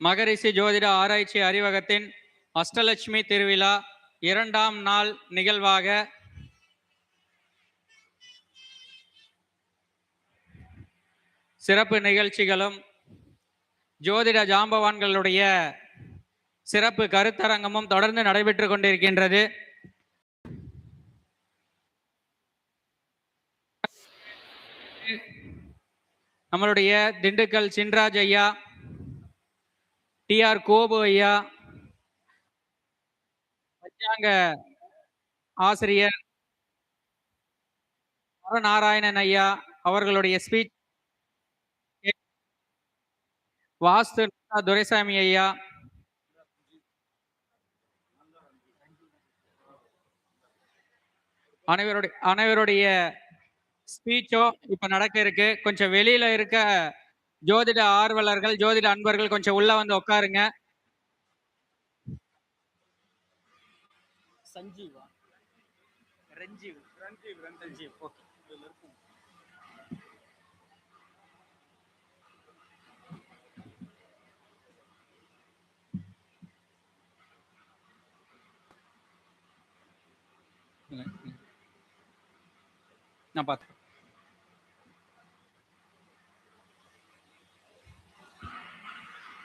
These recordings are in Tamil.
மகரிஷி ஜோதிட ஆராய்ச்சி அறிவகத்தின் அஷ்டலட்சுமி திருவிழா இரண்டாம் நாள் நிகழ்வாக சிறப்பு நிகழ்ச்சிகளும் ஜோதிட ஜாம்பவான்களுடைய சிறப்பு கருத்தரங்கமும் தொடர்ந்து நடைபெற்று கொண்டிருக்கின்றது. நம்மளுடைய திண்டுக்கல் சின்ராஜ் ஐயா டிஆர் கோபு ஐயா பஞ்சாங்க ஆசிரியர் நாராயணன் ஐயா அவர்களுடைய ஸ்பீச் வாஸ்து துரைசாமி ஐயா. அனைவருடைய அனைவருடைய ஸ்பீச்சோ இப்ப நடக்க இருக்கு. கொஞ்சம் வெளியில இருக்க ஜோதிட ஆர்வலர்கள் ஜோதிட அன்பர்கள் கொஞ்சம் உள்ள வந்து உட்காருங்க. சஞ்சீவா ரஞ்சீவ் ரஞ்சீவ் ரஞ்சீவ். ஓகே. நான் பார்த்து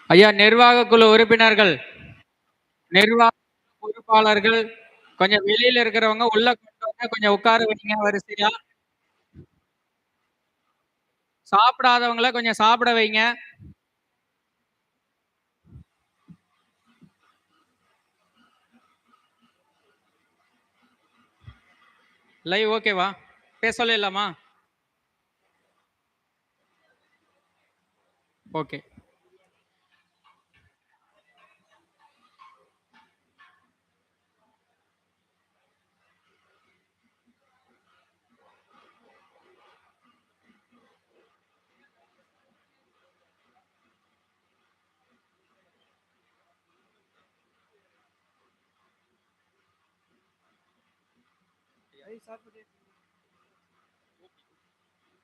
ஐயா நிர்வாக குழு உறுப்பினர்கள் நிர்வாக பொறுப்பாளர்கள் கொஞ்சம் வெளியில இருக்கிறவங்க உள்ள கொண்டு வந்து கொஞ்சம் உட்கார வைங்க வரிசையா. சாப்பிடாதவங்கள கொஞ்சம் சாப்பிட வைங்க. லைவ் ஓகேவா பேச சொல்லலாமா ஓகே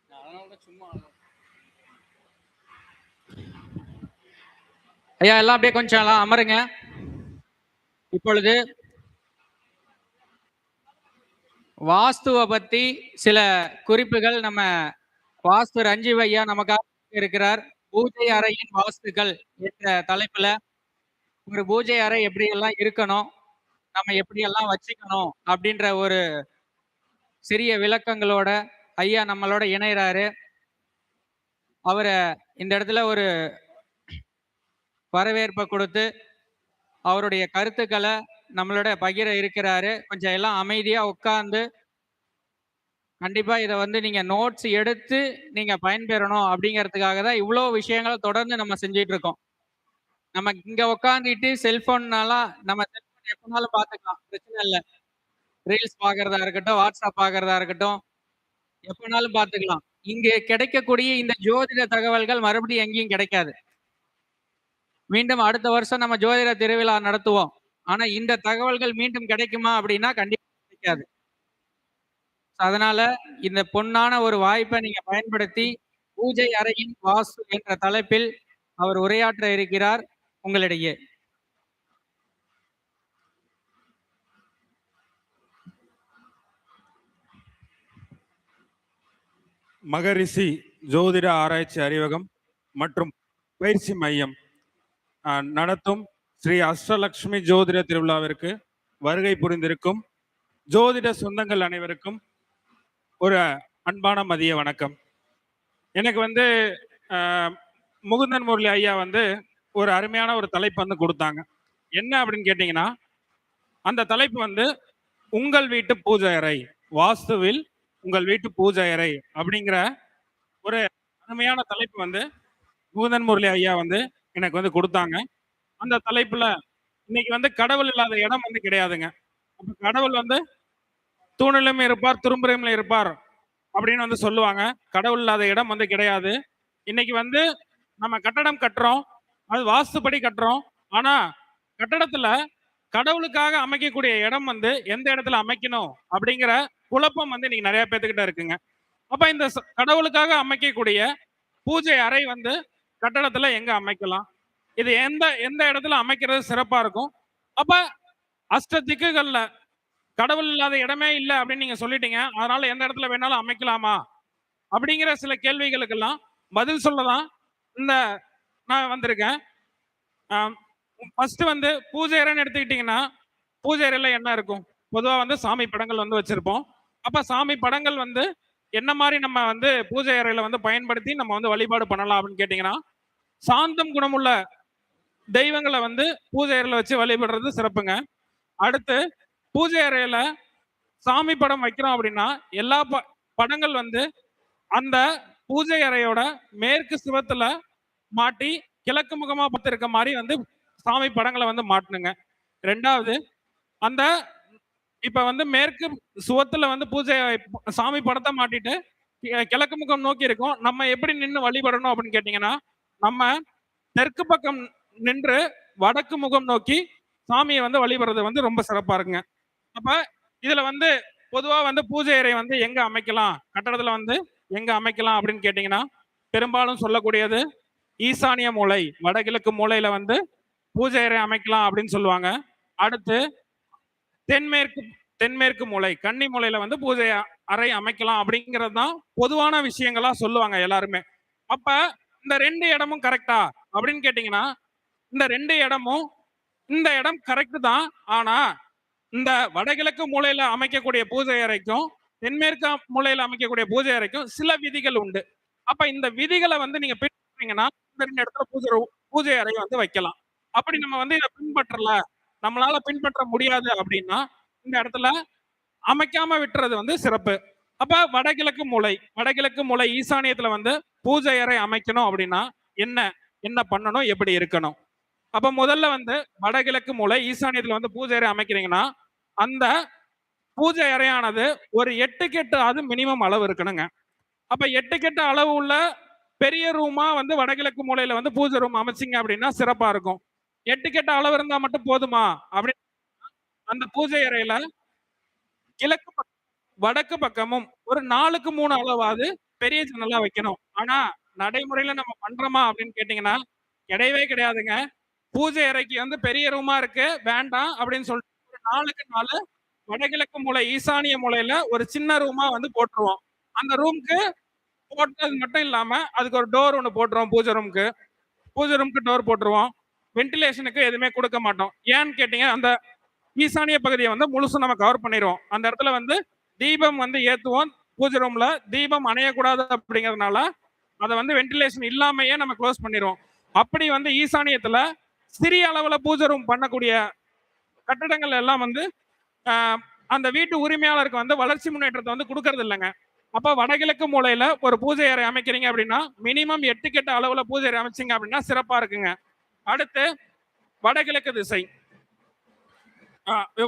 அதனால சும்மா ஐயா எல்லாம் அப்படியே கொஞ்சம் எல்லாம் அமருங்க. இப்பொழுது வாஸ்துவை பத்தி சில குறிப்புகள் நம்ம வாஸ்து ரஞ்சீவ் ஐயா நமக்காக இருக்கிறார். பூஜை அறையின் வாஸ்துக்கள் என்ற தலைப்புல ஒரு பூஜை அறை எப்படி எல்லாம் இருக்கணும் நம்ம எப்படி எல்லாம் வச்சுக்கணும் அப்படின்ற ஒரு சிறிய விளக்கங்களோட ஐயா நம்மளோட இணைகிறாரு அவரை இந்த இடத்துல ஒரு வரவேற்பை கொடுத்து அவருடைய கருத்துக்களை நம்மளோட பகிர இருக்கிறாரு. கொஞ்சம் எல்லாம் அமைதியா உட்கார்ந்து கண்டிப்பா இதை வந்து நீங்க நோட்ஸ் எடுத்து நீங்க பயன்பெறணும் அப்படிங்கிறதுக்காக தான் இவ்வளோ விஷயங்களை தொடர்ந்து நம்ம செஞ்சுட்டு இருக்கோம். நம்ம இங்க உட்காந்துட்டு செல்ஃபோன்னாலாம் நம்ம செல்ஃபோன் எப்போனாலும் பார்த்துக்கலாம் பிரச்சனை இல்லை. ரீல்ஸ் பார்க்கறதா இருக்கட்டும் வாட்ஸ்அப் பார்க்கறதா இருக்கட்டும் எப்பனாலும் பார்த்துக்கலாம் இங்கே கிடைக்கக்கூடிய இந்த ஜோதிட தகவல்கள் மறுபடியும் எங்கேயும் கிடைக்காது. மீண்டும் அடுத்த வருஷம் நம்ம ஜோதிட திருவிழா நடத்துவோம். ஆனா இந்த தகவல்கள் மீண்டும் கிடைக்குமா அப்படின்னா கண்டிப்பா கிடைக்காது. அதனால இந்த பொன்னான ஒரு வாய்ப்பை நீங்க பயன்படுத்தி பூஜை அறையின் வாசு என்ற தலைப்பில் அவர் உரையாற்ற இருக்கிறார் உங்களிடையே. மகரிஷி ஜோதிட ஆராய்ச்சி அறிவகம் மற்றும் பயிற்சி மையம் நடத்தும் ஸ்ரீ அஷ்டலக்ஷ்மி ஜோதிட திருவிழாவிற்கு வருகை புரிந்திருக்கும் ஜோதிட சொந்தங்கள் அனைவருக்கும் ஒரு அன்பான மதிய வணக்கம். எனக்கு வந்து முகுந்தன் முரளி ஐயா வந்து ஒரு அருமையான ஒரு தலைப்பு வந்து கொடுத்தாங்க. என்ன அப்படின்னு கேட்டிங்கன்னா அந்த தலைப்பு வந்து உங்கள் வீட்டு பூஜை அறை வாஸ்துவில் உங்கள் வீட்டு பூஜை அறை அப்படிங்கிற ஒரு அருமையான தலைப்பு வந்து பூதன் முரளி ஐயா வந்து எனக்கு வந்து கொடுத்தாங்க. அந்த தலைப்புல இன்னைக்கு வந்து கடவுள் இல்லாத இடம் வந்து கிடையாதுங்க. அப்ப கடவுள் வந்து தூணிலும் இருப்பார் துரும்புறையிலும் இருப்பார் அப்படின்னு வந்து சொல்லுவாங்க. கடவுள் இல்லாத இடம் வந்து கிடையாது. இன்னைக்கு வந்து நம்ம கட்டடம் கட்டுறோம் அது வாஸ்துப்படி கட்டுறோம். ஆனா கட்டடத்துல கடவுளுக்காக அமைக்கக்கூடிய இடம் வந்து எந்த இடத்துல அமைக்கணும் அப்படிங்கிற குழப்பம் வந்து இன்னைக்கு நிறைய பேத்துக்கிட்ட இருக்குங்க. அப்ப இந்த கடவுளுக்காக அமைக்கக்கூடிய பூஜை அறை வந்து கட்டடத்துல எங்க அமைக்கலாம்? இது எந்த எந்த இடத்துல அமைக்கிறது சிறப்பா இருக்கும்? அப்ப அஷ்ட திக்குகள்ல கடவுள் இல்லாத இடமே இல்லை அப்படின்னு நீங்க சொல்லிட்டீங்க. அதனால எந்த இடத்துல வேணாலும் அமைக்கலாமா? அப்படிங்கிற சில கேள்விகளுக்கெல்லாம் பதில் சொல்லதான் இந்த நான் வந்திருக்கேன். ஃபர்ஸ்ட் வந்து பூஜை அறைன்னு எடுத்துக்கிட்டீங்கன்னா பூஜை அறையில என்ன இருக்கும்? பொதுவா வந்து சாமி படங்கள் வந்து வச்சிருப்போம். அப்ப சாமி படங்கள் வந்து என்ன மாதிரி நம்ம வந்து பூஜை அறையில வந்து பயன்படுத்தி நம்ம வந்து வழிபாடு பண்ணலாம் அப்படின்னு கேட்டீங்கன்னா சாந்தம் குணமுள்ள தெய்வங்களை வந்து பூஜை அறையில வச்சு வழிபடுறது சிறப்புங்க. அடுத்து பூஜை அறையில சாமி படம் வைக்கிறோம் அப்படின்னா எல்லா ப- படங்கள் வந்து அந்த பூஜை அறையோட மேற்கு சிவத்துல மாட்டி கிழக்கு முகமா பார்த்து இருக்க மாதிரி வந்து சாமி படங்களை வந்து மாட்டணுங்க. ரெண்டாவது அந்த இப்ப வந்து மேற்கு சுவத்துல வந்து பூஜை சாமி படத்தை மாட்டிட்டு கி- கிழக்கு முகம் நோக்கி இருக்கோம். நம்ம எப்படி நின்று வழிபடணும் அப்படின்னு கேட்டீங்கன்னா நம்ம தெற்கு பக்கம் நின்று வடக்கு முகம் நோக்கி சாமியை வந்து வழிபடுறது வந்து ரொம்ப சிறப்பா இருக்குங்க. அப்ப இதுல வந்து பொதுவா வந்து பூஜை அறை வந்து எங்க அமைக்கலாம்? கட்டடத்துல வந்து எங்க அமைக்கலாம் அப்படின்னு கேட்டீங்கன்னா பெரும்பாலும் சொல்லக்கூடியது ஈசானிய மூலை வடகிழக்கு மூலையில வந்து பூஜை அறை அமைக்கலாம் அப்படின்னு சொல்லுவாங்க. அடுத்து தென்மேற்கு தென்மேற்கு மூலை கன்னி மூலையில வந்து பூஜை அறை அமைக்கலாம் அப்படிங்கிறது தான் பொதுவான விஷயங்களா சொல்லுவாங்க எல்லாருமே. அப்ப இந்த ரெண்டு இடமும் கரெக்டா அப்படின்னு கேட்டீங்கன்னா இந்த ரெண்டு இடமும் இந்த இடம் கரெக்ட் தான். ஆனா இந்த வடகிழக்கு மூலையில அமைக்கக்கூடிய பூஜை அறைக்கும் தென்மேற்கு மூலையில அமைக்கக்கூடிய பூஜை அறைக்கும் சில விதிகள் உண்டு. அப்ப இந்த விதிகளை வந்து நீங்க பின்பற்றீங்கன்னா இந்த ரெண்டு இடத்துல பூஜை பூஜை அறை வந்து வைக்கலாம். அப்படி நம்ம வந்து இதை பின்பற்றல நம்மளால பின்பற்ற முடியாது அப்படின்னா இந்த இடத்துல அமைக்காம விட்டுறது வந்து சிறப்பு. அப்ப வடகிழக்கு மூலை வடகிழக்கு மூலை ஈசானியத்துல வந்து பூஜை அறை அமைக்கணும் அப்படின்னா என்ன என்ன பண்ணணும் எப்படி இருக்கணும்? அப்ப முதல்ல வந்து வடகிழக்கு மூலை ஈசானியத்துல வந்து பூஜை அறை அமைக்கிறீங்கன்னா அந்த பூஜை அறையானது ஒரு எட்டு கெட்டு அது மினிமம் அளவு இருக்கணுங்க. அப்ப எட்டு கெட்டு அளவு உள்ள பெரிய ரூமா வந்து வடகிழக்கு மூலையில வந்து பூஜை ரூம் அமைச்சிங்க அப்படின்னா சிறப்பா இருக்கும். எட்டு கெட்ட அளவு இருந்தா மட்டும் போதுமா? அப்படின்னு அந்த பூஜை அறையில கிழக்கு பக்கம் வடக்கு பக்கமும் ஒரு நாலுக்கு மூணு அளவாவது பெரிய ஜன்னலா வைக்கணும். ஆனா நடைமுறையில நம்ம பண்றோமா அப்படின்னு கேட்டீங்கன்னா கிடையவே கிடையாதுங்க. பூஜை அறைக்கு வந்து பெரிய ரூமா இருக்கு. வேண்டாம் அப்படின்னு சொல்லிட்டு ஒரு நாளுக்கு நாலு வடகிழக்கு மூலை ஈசானிய மூலையில ஒரு சின்ன ரூமா வந்து போட்டுருவோம். அந்த ரூம்க்கு போட்டது மட்டும் இல்லாம அதுக்கு ஒரு டோர் ஒன்று போட்டுருவோம் பூஜை ரூம்க்கு. பூஜை ரூம்க்கு டோர் போட்டுருவோம். வென்டிலேஷனுக்கு எதுவுமே கொடுக்க மாட்டோம். ஏன்னு கேட்டீங்க அந்த ஈசானிய பகுதியை வந்து முழுசும் நம்ம கவர் பண்ணிடுவோம் அந்த இடத்துல வந்து தீபம் வந்து ஏற்றுவோம் பூஜை ரூம்ல தீபம் அணையக்கூடாது அப்படிங்கிறதுனால அதை வந்து வென்டிலேஷன் இல்லாமையே நம்ம க்ளோஸ் பண்ணிடுவோம் அப்படி வந்து ஈசானியத்துல சிறிய அளவுல பூஜை ரூம் பண்ணக்கூடிய கட்டடங்கள் எல்லாம் வந்து அந்த வீட்டு உரிமையாளருக்கு வந்து வளர்ச்சி முன்னேற்றத்தை வந்து கொடுக்கறது இல்லைங்க. அப்போ வடகிழக்கு மூலையில ஒரு பூஜை அறை அமைக்கிறீங்க அப்படின்னா மினிமம் எட்டு கெட்ட அளவுல பூஜை அறை அமைச்சிங்க அப்படின்னா சிறப்பா இருக்குங்க. அடுத்து வடகிழக்கு திசை.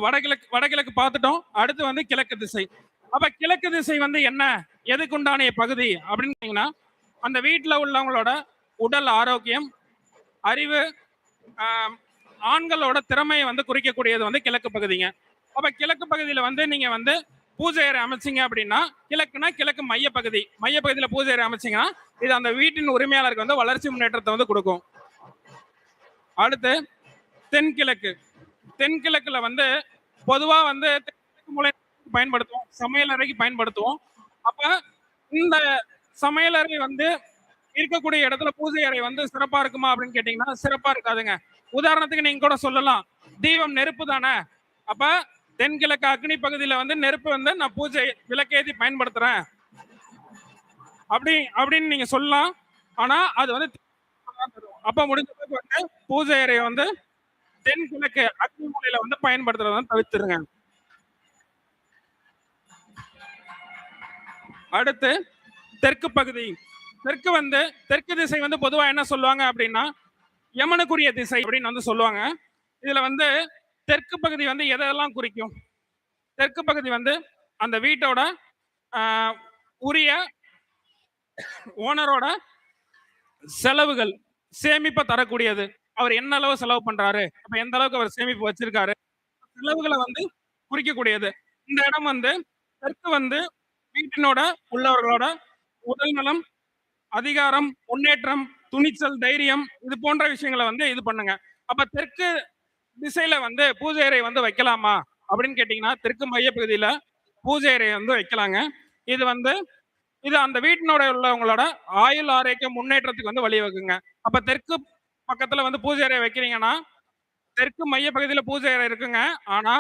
வடகிழக்கு வடகிழக்கு பார்த்துட்டோம். அடுத்து வந்து கிழக்கு திசை. அப்ப கிழக்கு திசை வந்து என்ன? எதுக்குண்டான பகுதி? அப்படின்னு அந்த வீட்டில் உள்ளவங்களோட உடல் ஆரோக்கியம் அறிவு ஆஹ், ஆண்களோட திறமையை வந்து குறிக்கக்கூடியது வந்து கிழக்கு பகுதிங்க. அப்ப கிழக்கு பகுதியில் வந்து நீங்க வந்து பூஜை அறை அமைச்சீங்க அப்படின்னா கிழக்குனா கிழக்கு மைய பகுதி மைய பகுதியில பூஜை அறை இது அந்த வீட்டின் உரிமையாளருக்கு வந்து வளர்ச்சி முன்னேற்றத்தை வந்து கொடுக்கும். அடுத்து தென்கிழக்கு. தென்கிழக்குல வந்து பொதுவா வந்து தென்கிழக்கு பயன்படுத்துவோம். சமையல் அறைக்கு பயன்படுத்துவோம். அப்ப இந்த சமையல் அறை வந்து இருக்கக்கூடிய இடத்துல பூஜை அறை வந்து சிறப்பா இருக்குமா அப்படின்னு கேட்டீங்கன்னா சிறப்பா இருக்காதுங்க. உதாரணத்துக்கு நீங்க கூட சொல்லலாம். தீபம் நெருப்பு தானே? அப்ப தென்கிழக்கு அக்னி பகுதியில வந்து நெருப்பு வந்து நான் பூஜை விளக்கேதி பயன்படுத்துறேன். அப்படி அப்படின்னு நீங்க சொல்லலாம். ஆனா அது வந்து அப்ப முடிஞ்ச பிறகு வந்து பூஜை அறையை வந்து தென்கிழக்கு அக்னி மூலையில வந்து பயன்படுத்துறத தவிர்த்துருங்க. அடுத்து தெற்கு பகுதி. தெற்கு வந்து தெற்கு திசை வந்து பொதுவா என்ன சொல்லுவாங்க அப்படின்னா யமனுக்குரிய திசை அப்படின்னு வந்து சொல்லுவாங்க. இதுல வந்து தெற்கு பகுதி வந்து எதெல்லாம் குறிக்கும்? தெற்கு பகுதி வந்து அந்த வீட்டோட ஆஹ், உரிய ஓனரோட செலவுகள். சேமிப்பை தரக்கூடியது. அவர் என்ன அளவு செலவு பண்றாரு? அப்ப எந்த அளவுக்கு அவர் சேமிப்பு வச்சிருக்காரு? செலவுகளை வந்து குறிக்கக்கூடியது. இந்த இடம் வந்து தெற்கு வந்து வீட்டினோட உள்ளவர்களோட உடல் நலம் அதிகாரம் முன்னேற்றம் துணிச்சல் தைரியம் இது போன்ற விஷயங்களை வந்து இது பண்ணுங்க. அப்ப தெற்கு திசையில வந்து பூஜை அறை வந்து வைக்கலாமா? அப்படின்னு கேட்டீங்கன்னா தெற்கு மைய பகுதியில பூஜை அறை வந்து வைக்கலாங்க. இது வந்து இது அந்த வீட்டினோட உள்ளவங்களோட ஆயுள் ஆரோக்கிய முன்னேற்றத்துக்கு வந்து வழிவகுங்க. அப்ப தெற்கு பக்கத்துல வந்து பூஜை அறை வைக்கிறீங்கன்னா தெற்கு மைய பகுதியில பூஜை அறை இருக்குங்க. ஆனா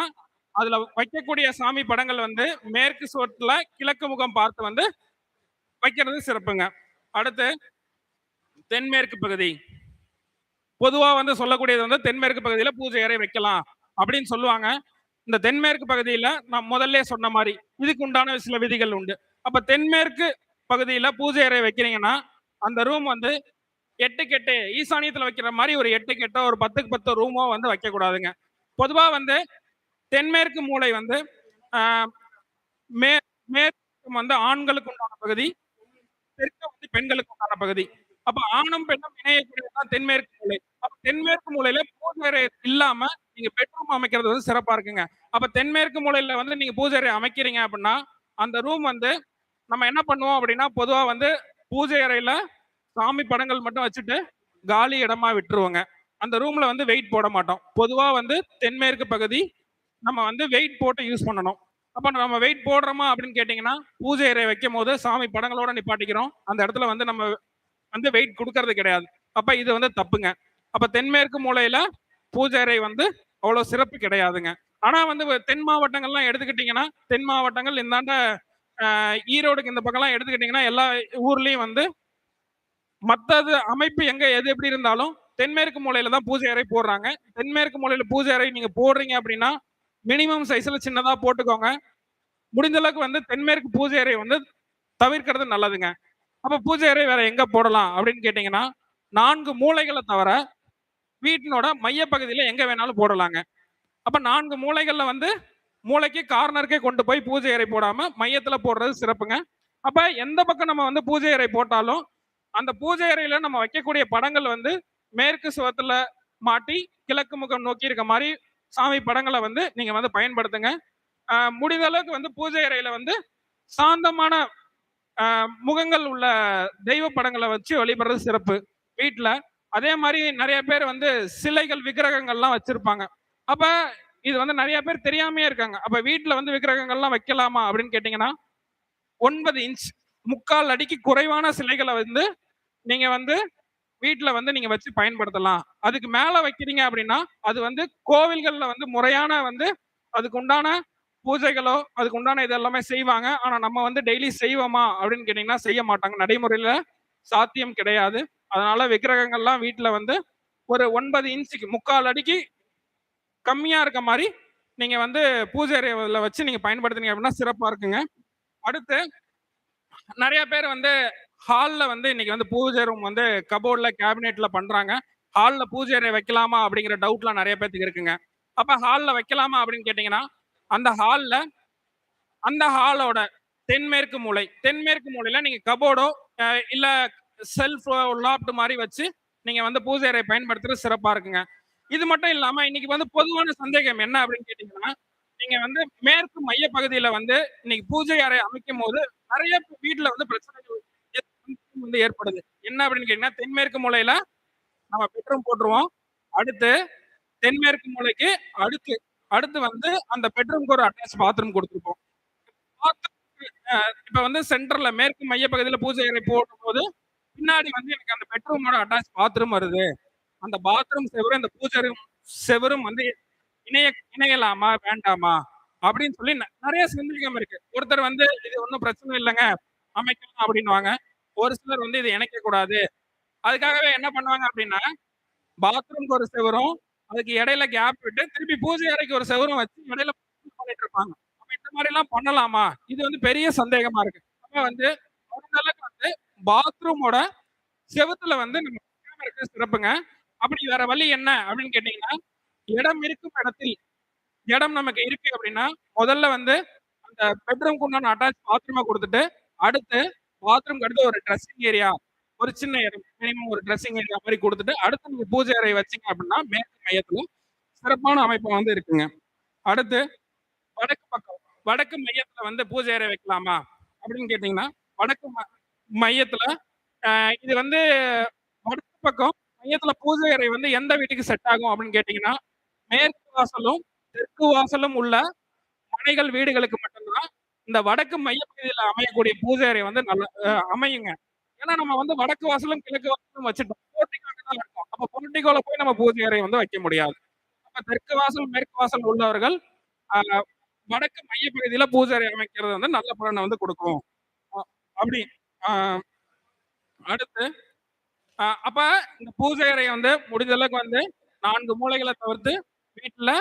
அதுல வைக்கக்கூடிய சாமி படங்கள் வந்து மேற்கு சுவத்துல கிழக்கு முகம் பார்த்து வந்து வைக்கிறது சிறப்புங்க. அடுத்து தென்மேற்கு பகுதி. பொதுவாக வந்து சொல்லக்கூடியது வந்து தென்மேற்கு பகுதியில் பூஜை அறை வைக்கலாம் அப்படின்னு சொல்லுவாங்க. இந்த தென்மேற்கு பகுதியில் நான் முதல்ல சொன்ன மாதிரி இதுக்கு உண்டான சில விதிகள் உண்டு. அப்ப தென்மேற்கு பகுதியில பூஜை அறை வைக்கிறீங்கன்னா அந்த ரூம் வந்து எட்டு கெட்டு ஈசானியத்துல வைக்கிற மாதிரி ஒரு எட்டு கெட்டோ ஒரு பத்துக்கு பத்து ரூமோ வந்து வைக்க கூடாதுங்க பொதுவா வந்து தென்மேற்கு மூலை வந்து மே மேற்கு வந்து ஆண்களுக்கு உண்டான பகுதி தெற்கு வந்து பெண்களுக்கு உண்டான பகுதி. அப்ப ஆணும் பெண்ணும் இணையக்கூடியதான் தென்மேற்கு மூலை. அப்ப தென்மேற்கு மூலையில பூஜை அறை இல்லாம நீங்க பெட்ரூம் அமைக்கிறது வந்து சிறப்பா இருக்குங்க. அப்ப தென்மேற்கு மூலையில வந்து நீங்க பூஜை அறை அமைக்கிறீங்க அப்படின்னா அந்த ரூம் வந்து நம்ம என்ன பண்ணுவோம் அப்படின்னா பொதுவாக வந்து பூஜை அறையில் சாமி படங்கள் மட்டும் வச்சுட்டு காலி இடமா விட்டுருவோங்க. அந்த ரூம்ல வந்து வெயிட் போட மாட்டோம். பொதுவாக வந்து தென்மேற்கு பகுதி நம்ம வந்து வெயிட் போட்டு யூஸ் பண்ணணும். அப்போ நம்ம வெயிட் போடுறோமா அப்படின்னு கேட்டிங்கன்னா பூஜை அறை வைக்கும் போது சாமி படங்களோட நிப்பாட்டிக்கிறோம். அந்த இடத்துல வந்து நம்ம வந்து வெயிட் கொடுக்கறது கிடையாது. அப்போ இது வந்து தப்புங்க. அப்போ தென்மேற்கு மூலையில் பூஜை அறை வந்து அவ்வளோ சிறப்பு கிடையாதுங்க. ஆனால் வந்து தென் மாவட்டங்கள்லாம் எடுத்துக்கிட்டிங்கன்னா தென் மாவட்டங்கள் இந்தாண்ட ஈரோடுக்கு இந்த பக்கம்லாம் எடுத்துக்கிட்டீங்கன்னா எல்லா ஊர்லயும் வந்து மற்றது அமைப்பு எங்க எது எப்படி இருந்தாலும் தென்மேற்கு மூலையில தான் பூஜை அறை போடுறாங்க. தென்மேற்கு மூலையில பூஜை அறை நீங்க போடுறீங்க அப்படின்னா மினிமம் சைஸ்ல சின்னதா போட்டுக்கோங்க. முடிஞ்ச அளவுக்கு வந்து தென்மேற்கு பூஜை அறை வந்து தவிர்க்கிறது நல்லதுங்க. அப்ப பூஜை அறை வேற எங்க போடலாம் அப்படின்னு கேட்டீங்கன்னா நான்கு மூலைகளை தவிர வீட்டினோட மையப்பகுதியில எங்க வேணாலும் போடலாங்க. அப்ப நான்கு மூலைகள்ல வந்து மூளைக்கு கார்னருக்கே கொண்டு போய் பூஜை அறை போடாம மையத்துல போடுறது சிறப்புங்க. அப்ப எந்த பக்கம் நம்ம வந்து பூஜை அறை போட்டாலும் அந்த பூஜை அறையில நம்ம வைக்கக்கூடிய படங்கள் வந்து மேற்கு சுவத்துல மாட்டி கிழக்கு முகம் நோக்கி இருக்க மாதிரி சாமி படங்களை வந்து நீங்க வந்து பயன்படுத்துங்க. முடிந்த அளவுக்கு வந்து பூஜை அறையில வந்து சாந்தமான முகங்கள் உள்ள தெய்வ படங்களை வச்சு வழிபடுறது சிறப்பு. வீட்டுல அதே மாதிரி நிறைய பேர் வந்து சிலைகள் விக்கிரகங்கள்லாம் வச்சிருப்பாங்க. அப்ப இது வந்து நிறைய பேர் தெரியாமையே இருக்காங்க. அப்ப வீட்டுல வந்து விக்கிரகங்கள்லாம் வைக்கலாமா அப்படின்னு கேட்டீங்கன்னா ஒன்பது இன்ச் முக்கால் அடிக்கு குறைவான சிலைகளை வந்து நீங்க வந்து வீட்டுல வந்து நீங்க வச்சு பயன்படுத்தலாம். அதுக்கு மேல வைக்கிறீங்க அப்படின்னா அது வந்து கோவில்கள்ல வந்து முறையான வந்து அதுக்கு உண்டான பூஜைகளோ அதுக்கு உண்டான இது எல்லாமே செய்வாங்க. ஆனா நம்ம வந்து டெய்லி செய்வோமா அப்படின்னு கேட்டீங்கன்னா செய்ய மாட்டாங்க. நடைமுறையில சாத்தியம் கிடையாது. அதனால விக்கிரகங்கள்லாம் வீட்டுல வந்து ஒரு ஒன்பது இன்ச்சுக்கு முக்கால் அடிக்கு கம்மியாக இருக்க மாதிரி நீங்கள் வந்து பூஜை அறையில் வச்சு நீங்கள் பயன்படுத்துனீங்க அப்படின்னா சிறப்பாக இருக்குங்க. அடுத்து நிறைய பேர் வந்து ஹாலில் வந்து இன்னைக்கு வந்து பூஜை ரூம் வந்து கபோர்டில் கேபினெட்டில் பண்ணுறாங்க ஹாலில் பூஜை அறை வைக்கலாமா அப்படிங்கிற டவுட்லாம் நிறைய பேர்த்துக்கு இருக்குங்க. அப்போ ஹாலில் வைக்கலாமா அப்படின்னு கேட்டிங்கன்னா அந்த ஹாலில் அந்த ஹாலோட தென்மேற்கு மூலை தென்மேற்கு மூலையில் நீங்கள் கபோர்டோ இல்லை செல்ஃப் லாப்ட் மாதிரி வச்சு நீங்கள் வந்து பூஜை அறை பயன்படுத்துறது சிறப்பாக இருக்குங்க. இது மட்டும் இல்லாம இன்னைக்கு வந்து பொதுவான சந்தேகம் என்ன அப்படின்னு கேட்டீங்கன்னா நீங்க வந்து மேற்கு மைய பகுதியில வந்து இன்னைக்கு பூஜை அறை அமைக்கும் போது நிறைய வீட்டுல வந்து பிரச்சனைகள் வந்து ஏற்படுது. என்ன அப்படின்னு கேட்டீங்கன்னா தென்மேற்கு மூலையில நம்ம பெட்ரூம் போட்டுருவோம். அடுத்து தென்மேற்கு மூலைக்கு அடுத்து அடுத்து வந்து அந்த பெட்ரூம்க்கு ஒரு அட்டாச் பாத்ரூம் கொடுத்துருப்போம். இப்ப வந்து சென்டர்ல மேற்கு மைய பகுதியில பூஜை அறை போடும் போது பின்னாடி வந்து எனக்கு அந்த பெட்ரூமோட அட்டாச் பாத்ரூம் வருது. அந்த பாத்ரூம் செவரும் இந்த பூஜை செவரும் வந்து இணைய இணையலாமா? வேண்டாமா? அப்படின்னு சொல்லி நிறைய சந்தேகம் இருக்கு. ஒருத்தர் வந்து இது ஒன்றும் பிரச்சனை இல்லைங்க அமைக்கலாம் அப்படின்னுவாங்க. ஒரு சிலர் வந்து இது இணைக்க கூடாது. அதுக்காகவே என்ன பண்ணுவாங்க அப்படின்னா பாத்ரூம்க்கு ஒரு செவரும் அதுக்கு இடையில கேப் விட்டு திருப்பி பூஜை அறைக்கு ஒரு செவரும் வச்சு இடையில பண்ணிட்டு இருப்பாங்க. அப்ப இந்த மாதிரி எல்லாம் பண்ணலாமா? இது வந்து பெரிய சந்தேகமா இருக்கு. அப்ப வந்து முடிஞ்ச அளவுக்கு வந்து பாத்ரூமோட செவுத்துல வந்து நம்ம இருக்க சிறப்புங்க. அப்படி வேற வழி என்ன அப்படின்னு கேட்டீங்கன்னா இடம் இருக்கும் இடத்தில் இடம் நமக்கு இருக்கு அப்படின்னா முதல்ல வந்து அந்த பெட்ரூம்க்கு உண்டான அட்டாச் பாத்ரூமை கொடுத்துட்டு அடுத்து பாத்ரூம்க்கு அடுத்து ஒரு ட்ரெஸ்ஸிங் ஏரியா ஒரு சின்ன இடம் மினிமம் ஒரு ட்ரெஸ்ஸிங் ஏரியா மாதிரி கொடுத்துட்டு அடுத்து நீங்க பூஜை அறை வச்சிங்க அப்படின்னா மேற்கு மையத்துல சிறப்பான அமைப்பு வந்து இருக்குங்க. அடுத்து வடக்கு பக்கம் வடக்கு மையத்துல வந்து பூஜை அறை வைக்கலாமா? அப்படின்னு கேட்டீங்கன்னா வடக்கு ம- மையத்துல இது வந்து வடக்கு பக்கம் மையத்துல பூஜை அறை வந்து எந்த வீட்டுக்கு செட் ஆகும் அப்படின்னு கேட்டீங்கன்னா மேற்கு வாசலும் தெற்கு வாசலும் உள்ள மனைகள் வீடுகளுக்கு மட்டும்தான் இந்த வடக்கு மையப்பகுதியில் அமையக்கூடிய பூஜை அறை வந்து நல்ல அமையுங்க. ஏன்னா நம்ம வந்து வடக்கு வாசலும் கிழக்கு வாசலும் வச்சுட்டோம். போர்ட்டிகோக்கு தான் இருக்கும். அப்ப போர்ட்டிகோல போய் நம்ம பூஜை அறை வந்து வைக்க முடியாது. அப்ப தெற்கு வாசல் மேற்கு வாசல் உள்ளவர்கள் ஆஹ், வடக்கு மையப்பகுதியில பூஜை அறை அமைக்கிறது வந்து நல்ல பலனை வந்து கொடுக்கும். அப்படி ஆஹ், அடுத்து அப்ப இந்த பூஜை அறையை வந்து முடிஞ்ச அளவுக்கு வந்து நான்கு மூலைகளை தவிர்த்து வீட்டுல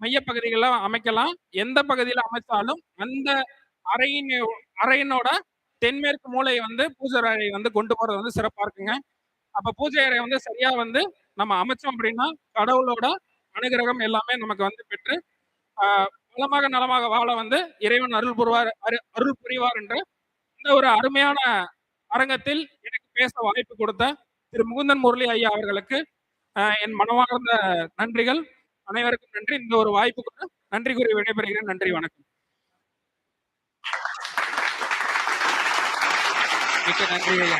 மையப்பகுதிகளில் அமைக்கலாம். எந்த பகுதியில் அமைச்சாலும் அந்த அறையின் அறையினோட தென்மேற்கு மூலையை வந்து பூஜை அறை வந்து கொண்டு போறது வந்து சிறப்பா இருக்குங்க. அப்ப பூஜை அறை வந்து சரியா வந்து நம்ம அமைச்சோம் அப்படின்னா கடவுளோட அனுகிரகம் எல்லாமே நமக்கு வந்து பெற்று ஆஹ் நலமாக வாழ வந்து இறைவன் அருள் புரிவார் அரு- அருள் புரிவார் என்ற இந்த ஒரு அருமையான அரங்கத்தில் எனக்கு பேச வாய்ப்பு கொடுத்த திரு முகுந்தன் முரளி ஐயா அவர்களுக்கு ஆஹ் என் மனமார்ந்த நன்றிகள். அனைவருக்கும் நன்றி. இந்த ஒரு வாய்ப்பு கூட நன்றி கூறி விடைபெறுகிறேன். நன்றி வணக்கம். மிக்க நன்றி ஐயா.